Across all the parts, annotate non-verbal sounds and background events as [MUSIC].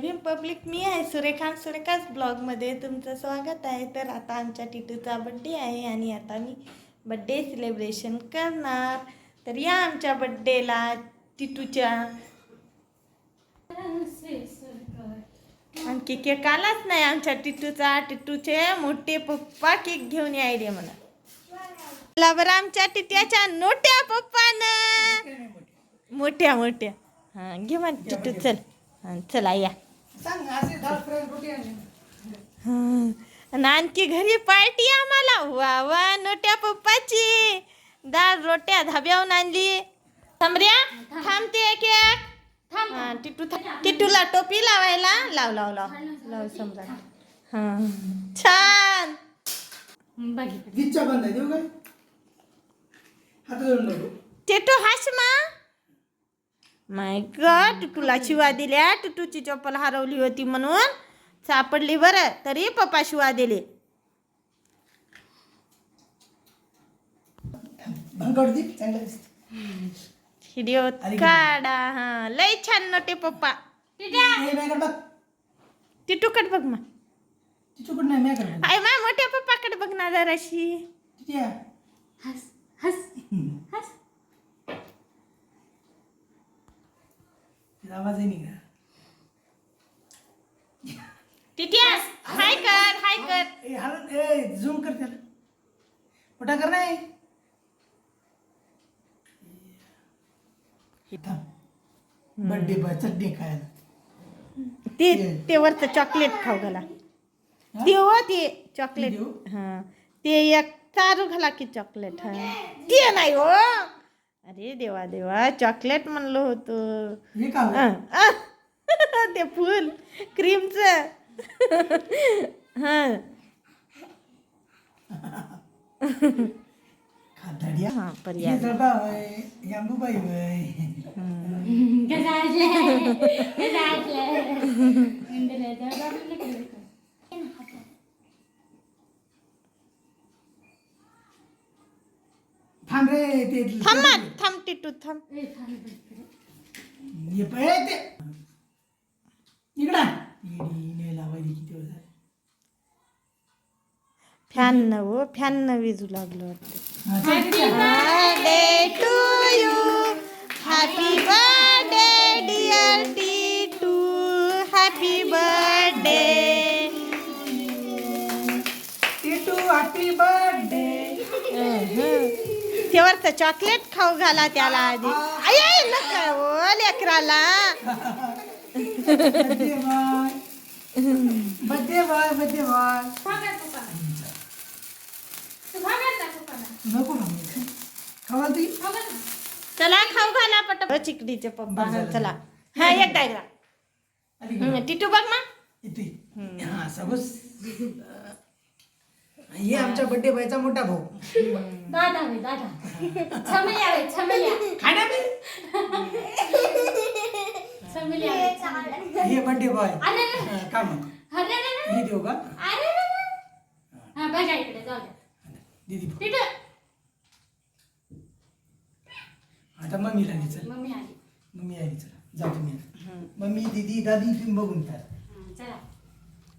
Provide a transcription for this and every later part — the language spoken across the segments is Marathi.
भीम पब्लिक मी आहे सुरेखा सुरेखाच ब्लॉगमध्ये. तुमचं स्वागत आहे. तर आता आमच्या टिटूचा बड्डे आहे आणि आता मी बड्डे सेलिब्रेशन करणार. तर या आमच्या बड्डेला टिटूच्या. आणखी केक आलाच नाही आमच्या टिटूचा. टिटूचे मोठे पप्पा केक घेऊन यायले मला बरं आमच्या टिट्याच्या नोट्या पप्पानं. मोठ्या मोठ्या. हा घे मग टिटू चल. चला या. हा. आणखी घरी पार्टी आम्हाला. वा वा नोट्या पप्पाची. डाळ रोट्या धाब्याहून आणली. समऱ्या थांबते केक हा टिटू था- टिटूला टोपी लावायला. लाव लाव लाव. लाव समजा. हा छान. गिच्चा बंद आहे देऊ काय? हात जोडून बघू टिटू हास मा माय गॉड टिटूला शिवा दिल्या टिटूची चप्पल हरवली होती म्हणून सापडली बरं. तरी पप्पा शिवा दिले. व्हिडिओ. काढा हा. लय छान नोटे पप्पा. टिटूकड बघ. मग. आय मा मोठ्या पप्पाकडे बघ ना जराशी. तिच्या. तिचा आवाज टिटियास हाय कर हाय कर ए हलत ए झूम कर त्याला मोठा कर नाही बर्थडे बॉय चटणी खायला ते ते वरचं चॉकलेट खाऊ घाला. ते हो ते चॉकलेट? हा. ते एक चारू घाला की चॉकलेट हा. ते नाही हो. अरे देवा देवा चॉकलेट म्हणलं होतं. हे. [LAUGHS] ते फुल क्रीमचं हां. हां पर्याय हे रे ते थांब ना, थांब टिटू थांब. ये ते. इकडं. येडी नाही लावायची किती वेळ झाले. फॅन हो फॅन न विजू लागलं वाटतं. हा, चल. Birthday to you happy birthday dear Titu happy birthday तेवरचं chocolate खाऊ घाला त्याला आधी. आई नका हो लेकराला. बॉय. बॉय नको. खावा ती चला खाऊ घाला पट चिकडीचे पप्पा. चला. हा एकदा एकदा? टिटू बघ इथे. हा सबस. हे आमच्या बर्थडे बॉयचा मोठा भाऊ. दादा वे दादा. छमल्या वे छमल्या खाण्या छमल्या वे हे बर्थडे बॉय अरे रे का मग अरे रे रे हे देऊ का? अरे रे रे हा बघा इकडे जाऊ द्या दीदी तिथं. आता मम्मीला चल. मम्मी आली. मम्मी आली चला. जा तुम्ही आता. मम्मी दीदी दादी तुम्ही बघून त्या हा, चला.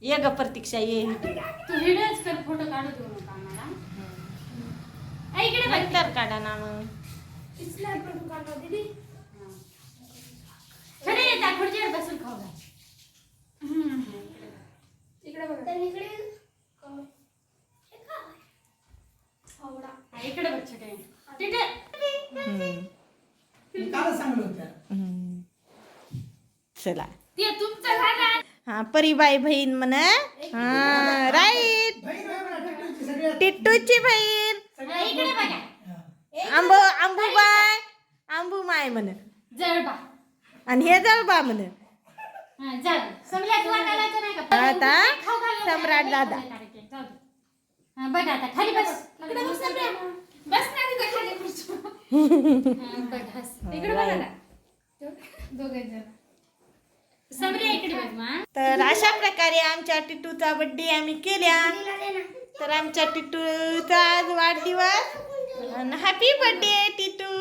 ये ग प्रतीक्षा ये. तू व्हिडिओच कर फोटो काढू देऊ नका आम्हाला. इकडे बघ. नंतर काढा ना मग. खरे येता खुर्चीवर बसून खाऊ इकडे बघ. इकडे बघ छोटे. तिथे. होत्या चला. हा परीबाई बहीण म्हण. हा राईट. म्हणा. टिट्टूची बहीण. आंबो आंबूबाय आंबूमाय म्हण. जळबा. आणि हे जळबा म्हण. हा, आता सम्राट. दादा. बघ आता खाली बस. बस ना खाली बघ. दोघे जण. समऱ्या इकडे बघ मा तर अशा प्रकारे आमच्या टिटूचा बड्डे आम्ही केल्या. तर आमच्या टिटूचा आज वाढदिवस. Happy birthday Titu.